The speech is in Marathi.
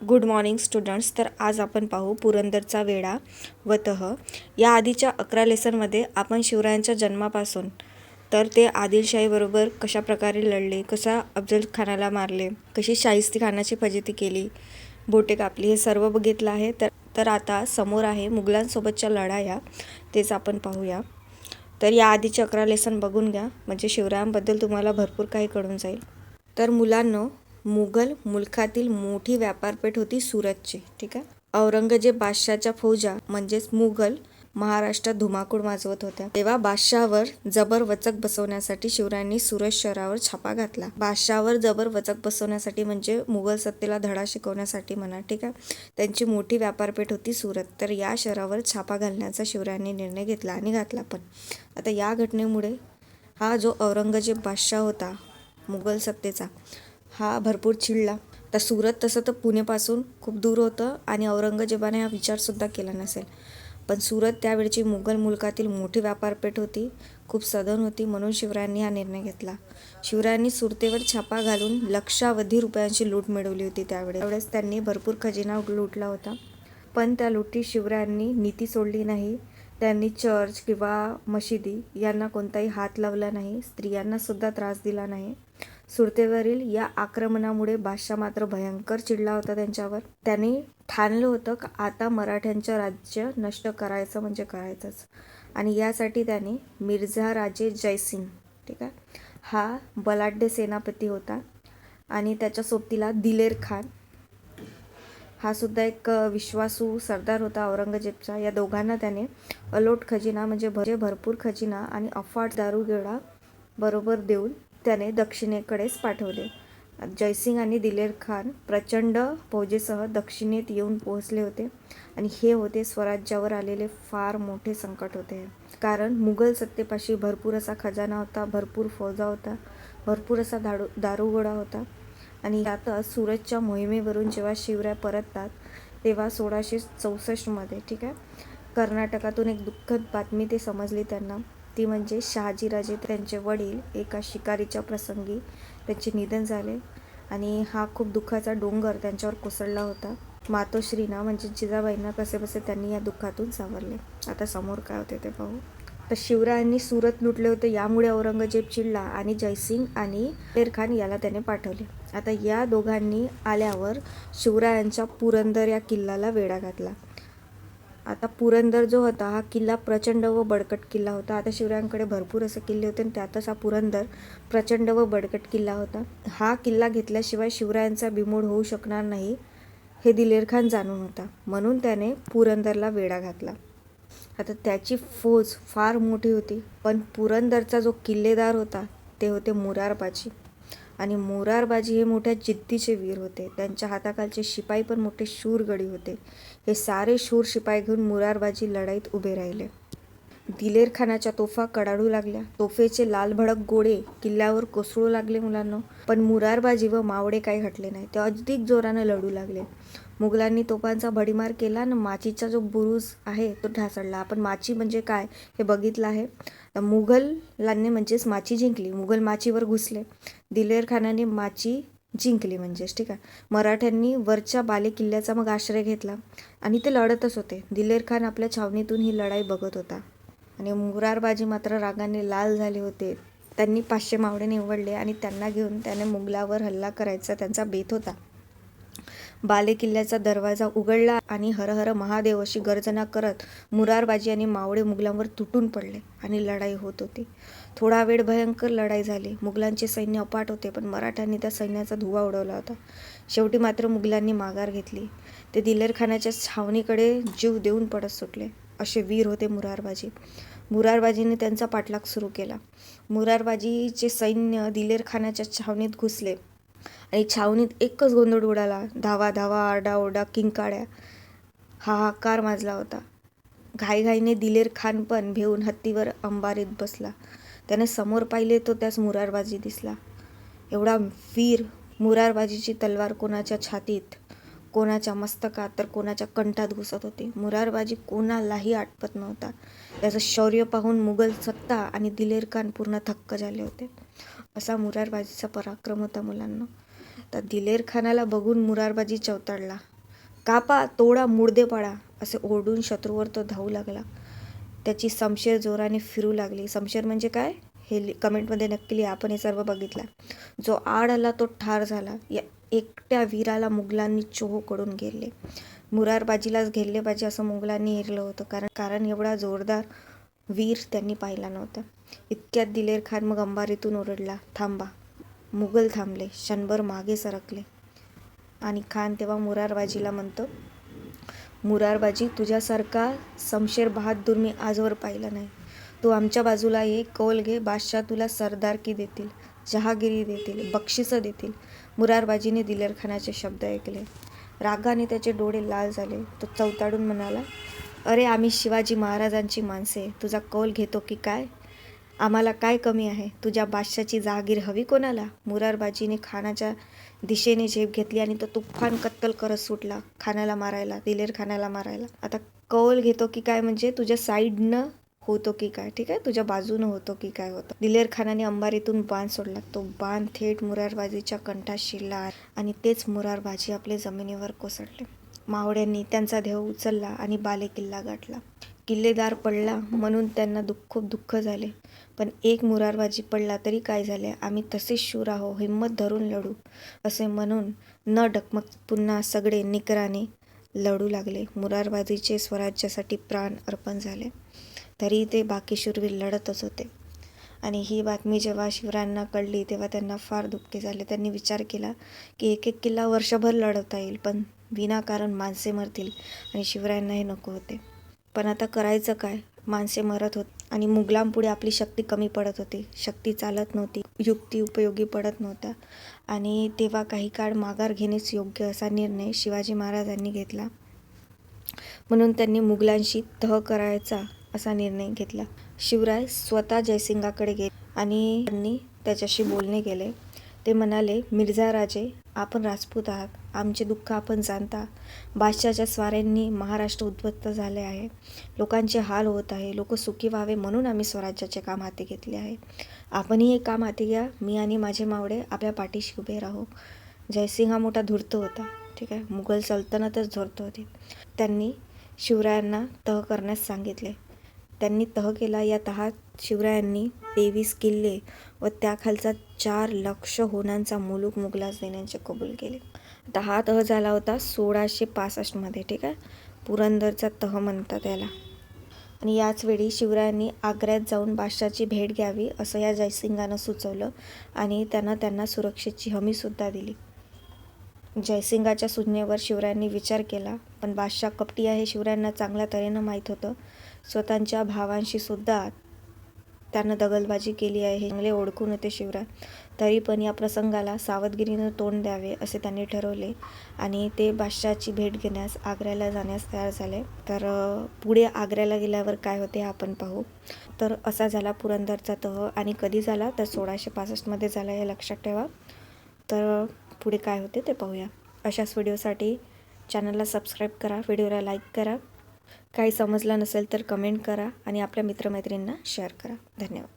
गुड मॉर्निंग स्टुडंट्स तर आज आपण पाहू पुरंदरचा वेढा व तह या आधीच्या अकरा लेसनमध्ये आपण शिवरायांच्या जन्मापासून तर ते आदिलशाहीबरोबर कशा प्रकारे लढले कसा अफजल खानाला मारले कशी शाहिस्ती खानाची फजिती केली बोटे कापली हे सर्व बघितलं आहे. तर तर आता समोर आहे मुघलांसोबतच्या लढाया तेच आपण पाहूया. तर या आधीचे अकरा लेसन बघून घ्या. म्हणजे शिवरायांबद्दल तुम्हाला भरपूर काही कळून जाईल. तर मुलांनो मुघल मुलखातील मोठी व्यापारपेठ होती सुरतची ठीक आहे? औरंगजेब बादशाहच्या फौजा म्हणजेच मुघल महाराष्ट्रात धुमाकूळ माजवत होत्या. तेव्हा बादशावर जबर वचक बसवण्यासाठी शिवरायांनी सुरत शहरावर छापा घातला. बादशावर जबर वचक बसवण्यासाठी म्हणजे मुघल सत्तेला धडा शिकवण्यासाठी म्हणा ठीक आहे? त्यांची मोठी व्यापारपेठ होती सुरत. तर या शहरावर छापा घालण्याचा शिवरायांनी निर्णय घेतला आणि घातला पण. आता या घटनेमुळे हा जो औरंगजेब बादशाह होता मुघल सत्तेचा हा भरपूर चिडला. तर सुरत तसं तर पुणेपासून खूप दूर होतं आणि औरंगजेबाने हा विचारसुद्धा केला नसेल. पण सुरत त्यावेळची मुघल मुलकातील मोठी व्यापारपेठ होती खूप सधन होती म्हणून शिवरायांनी हा निर्णय घेतला. शिवरायांनी सुरतेवर छापा घालून लक्षावधी रुपयांची लूट मिळवली होती त्यावेळेस. त्यावेळेस त्यांनी भरपूर खजिना लुटला होता. पण त्या लुटीत शिवरायांनी नीती सोडली नाही. त्यांनी चर्च किंवा मशिदी यांना कोणताही हात लावला नाही. स्त्रियांनासुद्धा त्रास दिला नाही. सुरतेवरील या आक्रमणामुळे बादशाह मात्र भयंकर चिडला होता त्यांच्यावर. त्याने ठाणलं होतं का आता मराठ्यांचं राज्य नष्ट करायचं म्हणजे करायचंच. आणि यासाठी त्याने मिर्झा राजे जयसिंग ठीक आहे हा बलाढ्य सेनापती होता. आणि त्याच्या सोबतीला दिलेर खान हा सुद्धा एक विश्वासू सरदार होता औरंगजेबचा. या दोघांना त्याने अलोट खजिना म्हणजे भरे भरपूर खजिना आणि अफाट दारुगोळा बरोबर देऊन त्याने दक्षिणेकडेच पाठवले. जयसिंग आणि दिलेर खान प्रचंड फौजेसह दक्षिणेत येऊन पोहोचले होते आणि हे होते स्वराज्यावर आलेले फार मोठे संकट होते. कारण मुघल सत्तेपाशी भरपूर असा खजाना होता भरपूर फौजा होता भरपूर असा दारू दारुगोळा होता. आणि आता सुरतच्या मोहिमेवरून जेव्हा शिवराय परततात तेव्हा सोळाशे चौसष्टमध्ये ठीक आहे? कर्नाटकातून एक दुःखद बातमी ते समजली त्यांना. ती म्हणजे शहाजीराजे त्यांचे वडील एका शिकारीच्या प्रसंगी त्यांचे निधन झाले. आणि हा खूप दुःखाचा डोंगर त्यांच्यावर कोसळला होता. मातोश्रीना म्हणजे जिजाबाईंना कसे बसे त्यांनी या दुःखातून सावरले. आता समोर काय होते ते पाहू. तर शिवरायांनी सुरत लुटले होते. यामुळे औरंगजेब चिडला आणि जयसिंग आणि शेर खान याला त्याने पाठवले. आता या दोघांनी आल्यावर शिवरायांच्या पुरंदर या किल्ल्याला वेढा घातला. आता पुरंदर जो होता हा किल्ला प्रचंड व बडकट किल्ला होता. आता शिवरायांकडे भरपूर असे किल्ले होते आणि त्यातच हा पुरंदर प्रचंड व बडकट किल्ला होता. हा किल्ला घेतल्याशिवाय शिवरायांचा बिमोड होऊ शकणार नाही हे दिलेरखान जाणून होता. म्हणून त्याने पुरंदरला वेढा घातला. आता त्याची फौज फार मोठी होती पण पुरंदरचा जो किल्लेदार होता ते होते मुरारबाची आणि मोरारबाजी हे मोठ्या जिद्दीचे वीर होते. त्यांच्या हाताखालचे शिपाई पण मोठे शूरगडी होते. हे सारे शूर शिपाई घेऊन मुरारबाजी लढाईत उभे राहिले. दिलेर खानाच्या तोफा कडाडू लागल्या. तोफेचे लालभडक गोळे किल्ल्यावर कोसळू लागले मुलांना. पण मुरारबाजी व मावडे काही हटले नाही. ते अधिक जोरानं लढू लागले. मुघलांनी तोफांचा भडीमार केला आणि माचीचा जो बुरुज आहे तो ढासळला. आपण माची म्हणजे काय हे बघितलं आहे. मुघलांनी म्हणजेच माची जिंकली. मुघल माचीवर घुसले. दिलेर खानाने माची जिंकली म्हणजेच ठीक आहे. मराठ्यांनी वरच्या बाले किल्ल्याचा मग आश्रय घेतला आणि ते लढतच होते. दिलेर खान आपल्या छावणीतून ही लढाई बघत होता. आणि मुरारबाजी मात्र रागाने लाल झाले होते. त्यांनी पाचशे मावडे निवडले आणि त्यांना घेऊन त्याने मुघलावर हल्ला करायचा त्यांचा बेत होता. बालेकिल्ल्याचा दरवाजा उघडला आणि हर हर महादेव अशी गर्जना करत मुरारबाजी आणि मावळे मुघलांवर तुटून पडले आणि लढाई होत होती. थोडा वेळ भयंकर लढाई झाली. मुघलांचे सैन्य अपाट होते पण मराठ्यांनी त्या सैन्याचा धुवा उडवला होता. शेवटी मात्र मुघलांनी माघार घेतली. ते दिलेरखानाच्या छावणीकडे जीव देऊन पडत सुटले असे वीर होते मुरारबाजी. मुरारबाजीने त्यांचा पाठलाग सुरू केला. मुरारबाजीचे सैन्य दिलेरखानाच्या छावणीत घुसले. आणि छावणीत एकच गोंधळ उडाला. धावा धावा आरडाओरडा किंकाळ्या हाहाकार माजला होता. घाईघाईने दिलेर खान पण भेऊन हत्तीवर अंबारीत बसला. त्याने समोर पाहिले तो त्यास मुरारबाजी दिसला. एवढा वीर मुरारबाजीची तलवार कोणाच्या छातीत कोणाच्या मस्तकात तर कोणाच्या कंठात घुसत होती. मुरारबाजी कोणालाही आटपत नव्हता. त्याचं शौर्य पाहून मुघल सत्ता आणि दिलेर खान पूर्ण थक्क झाले होते. असा मुरारबाजीचा पराक्रम होता मुलांना. तर दिलेर खानाला बघून मुरारबाजी चवताळला कापा तोडा मुडदे पाडा असे ओरडून शत्रूवर तो धावू लागला. त्याची समशेर जोराने फिरू लागली. समशेर म्हणजे काय? हे लि- कमेंटमध्ये नक्की लिहा. आपण हे सर्व बघितलं. जो आड आला तो ठार झाला. या एकट्या वीराला मुघलांनी चोहो कडून घेरले. मुरारबाजीलाच घेरले पाहिजे असं मुघलांनी हेरलं होतं. कारण कारण एवढा जोरदार वीर त्यांनी पाहिला नव्हता. इतक्यात दिलेर खान मग अंबारीतून ओरडला थांबा मुघल थांबले क्षणभर मागे सरकले. आणि खान तेव्हा मुरारबाजीला म्हणतो मुरारबाजी तुझ्यासारखा समशेर बहादूर मी आजवर पाहिला नाही. तू आमच्या बाजूला ये कौल घे बादशाह तुला सरदारकी देतील जहागिरी देतील बक्षिसं देतील. मुरारबाजीने दिलेरखानाचे शब्द ऐकले. रागाने त्याचे डोळे लाल झाले. तो चवताडून म्हणाला अरे आम्ही शिवाजी महाराजांची माणसे. तुझा कौल घेतो की काय? आम्हाला काय कमी आहे? तुझ्या बादशाची जहागीर हवी कोणाला? मुरारबाजीने खानाच्या दिशेने झेप घेतली आणि तो तुफान कत्तल करत सुटला खानाला मारायला दिलेर खानाला मारायला. आता कौल घेतो की काय म्हणजे तुझ्या साईडनं होतो की काय? ठीक आहे? तुझ्या बाजूनं होतो की काय होतं? दिलेर खानाने अंबारीतून बाण सोडला. तो बाण थेट मुरारबाजीच्या कंठात शिरला आणि तेच मुरारबाजी आपले जमिनीवर कोसळले. मावड्यांनी त्यांचा देह उचलला आणि बाले किल्ला गाठला. किल्लेदार पडला म्हणून त्यांना दुःख खूप दुःख झाले. पण एक मुरारबाजी पडला तरी काय झाले? आम्ही तसेच शूर आहो हिंमत धरून लढू असे म्हणून न डकमक पुन्हा सगळे निकराने लढू लागले. मुरारबाजीचे स्वराज्यासाठी प्राण अर्पण झाले. तरी ते बाकी शूरवीर लढतच होते. आणि ही बातमी जेव्हा शिवरायांना कळली तेव्हा त्यांना फार दुःखी झाले. त्यांनी विचार केला की एक एक किल्ला वर्षभर लढवता येईल पण विनाकारण माणसे मरतील आणि शिवरायांना हे नको होते. पण आता करायचं काय? माणसे मरत होत आणि मुघलांपुढे आपली शक्ती कमी पडत होती. शक्ती चालत नव्हती. युक्ती उपयोगी पडत नव्हत्या. आणि तेव्हा काही काळ माघार घेणेच योग्य असा निर्णय शिवाजी महाराजांनी घेतला. म्हणून त्यांनी मुघलांशी तह करायचा असा निर्णय घेतला. शिवराय स्वतः जयसिंगाकडे गेले आणि त्यांनी त्याच्याशी बोलणे केले. ते म्हणाले मिर्झा राजे आपण राजपूत आहात. आमचे दुःख आपण जाणता. बादशाच्या स्वाऱ्यांनी महाराष्ट्र उद्ध्वस्त झाले आहे. लोकांचे हाल होत आहे. लोक सुखी व्हावे म्हणून आम्ही स्वराज्याचे काम हाती घेतले आहे. आपणही हे काम हाती घ्या. मी आणि माझे मावडे आपल्या पाठीशी उभे राहू. जयसिंग हा मोठा धूर्त होता. ठीक आहे? मुघल सल्तनतच धूर्त होती. त्यांनी शिवरायांना तह करण्यास सांगितले. त्यांनी तह केला. या तहात शिवरायांनी तेवीस किल्ले व त्याखालचा चार लक्ष होणांचा मुलूक मुघलास देण्याचे कबूल केले. आता हा तह झाला होता सोळाशे पासष्टमध्ये ठीक आहे? पुरंदरचा तह म्हणतात त्याला आणि याच वेळी शिवरायांनी आग्र्यात जाऊन बादशाची भेट घ्यावी असं या जयसिंगानं सुचवलं आणि त्यांना त्यांना सुरक्षेची हमीसुद्धा दिली. जयसिंगाच्या सूचनेवर शिवरायांनी विचार केला पण बादशाह कपटी आहे शिवरायांना चांगल्या तऱ्हेनं माहीत होतं. स्वतःच्या भावांशीसुद्धा त्यानं दगलबाजी केली आहे. हे चांगले ओळखून होते शिवराय तरी पण या प्रसंगाला सावधगिरीनं तोंड द्यावे असे त्यांनी ठरवले आणि ते बादशाची भेट घेण्यास आग्र्याला जाण्यास तयार झाले. तर पुढे आग्र्याला गेल्यावर काय होते आपण पाहू. तर असा झाला पुरंदरचा तह आणि कधी झाला? तर सोळाशे पासष्टमध्ये झाला हे लक्षात ठेवा. तर पुढे काय होते ते पाहूया. अशाच व्हिडिओसाठी चॅनलला सबस्क्राईब करा व्हिडिओला लाईक करा. काही समजलं नसेल तर कमेंट करा आणि आपल्या मित्रमैत्रिणींना शेअर करा. धन्यवाद.